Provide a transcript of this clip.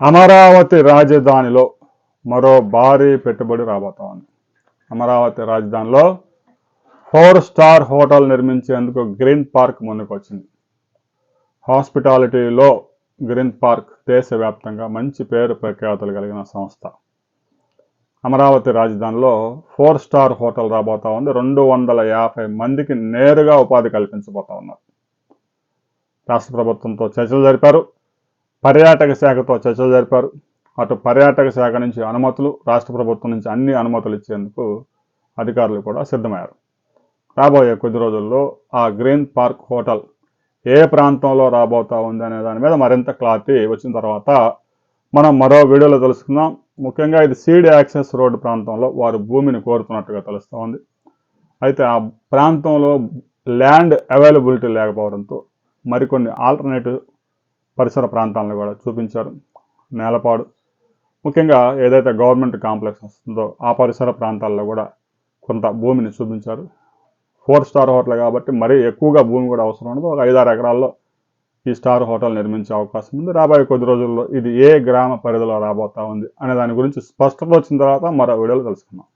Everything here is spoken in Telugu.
అమరావతి రాజధానిలో మరో భారీ పెట్టుబడి రాబోతా ఉంది అమరావతి రాజధానిలో ఫోర్ స్టార్ హోటల్ నిర్మించేందుకు గ్రీన్ పార్క్ ముందుకొచ్చింది. హాస్పిటాలిటీలో గ్రీన్ పార్క్ దేశవ్యాప్తంగా మంచి పేరు ప్రఖ్యాతులు కలిగిన సంస్థ. అమరావతి రాజధానిలో ఫోర్ స్టార్ హోటల్ రాబోతా ఉంది రెండు వందల యాభై మందికి నేరుగా ఉపాధి కల్పించబోతా ఉన్నారు రాష్ట్ర ప్రభుత్వంతో చర్చలు జరిపారు. పర్యాటక శాఖతో చర్చలు జరిపారు. అటు పర్యాటక శాఖ నుంచి అనుమతులు రాష్ట్ర ప్రభుత్వం నుంచి అన్ని అనుమతులు ఇచ్చేందుకు అధికారులు కూడా సిద్ధమయ్యారు. రాబోయే కొద్ది రోజుల్లో ఆ గ్రీన్ పార్క్ హోటల్ ఏ ప్రాంతంలో రాబోతా ఉంది అనే దాని మీద మరింత క్లారిటీ వచ్చిన తర్వాత మనం మరో వీడియోలో తెలుసుకుందాం. ముఖ్యంగా ఇది సీడ్ యాక్సెస్ రోడ్డు ప్రాంతంలో వారు భూమిని కోరుతున్నట్టుగా తెలుస్తూ ఉంది. అయితే ఆ ప్రాంతంలో ల్యాండ్ అవైలబిలిటీ లేకపోవడంతో మరికొన్ని ఆల్టర్నేటివ్ పరిసర ప్రాంతాలను కూడా చూపించారు. నేలపాడు. ముఖ్యంగా ఏదైతే గవర్నమెంట్ కాంప్లెక్స్ వస్తుందో ఆ పరిసర ప్రాంతాల్లో కూడా కొంత భూమిని చూపించారు. ఫోర్ స్టార్ హోటల్ కాబట్టి మరీ ఎక్కువగా భూమి కూడా అవసరం ఉండదు. ఒక ఐదారు ఎకరాల్లో ఈ స్టార్ హోటల్ నిర్మించే అవకాశం ఉంది. రాబోయే కొద్ది రోజుల్లో ఇది ఏ గ్రామ పరిధిలో రాబోతా ఉంది అనే దాని గురించి స్పష్టత వచ్చిన తర్వాత మరో వీడియోలో తెలుసుకుందాం.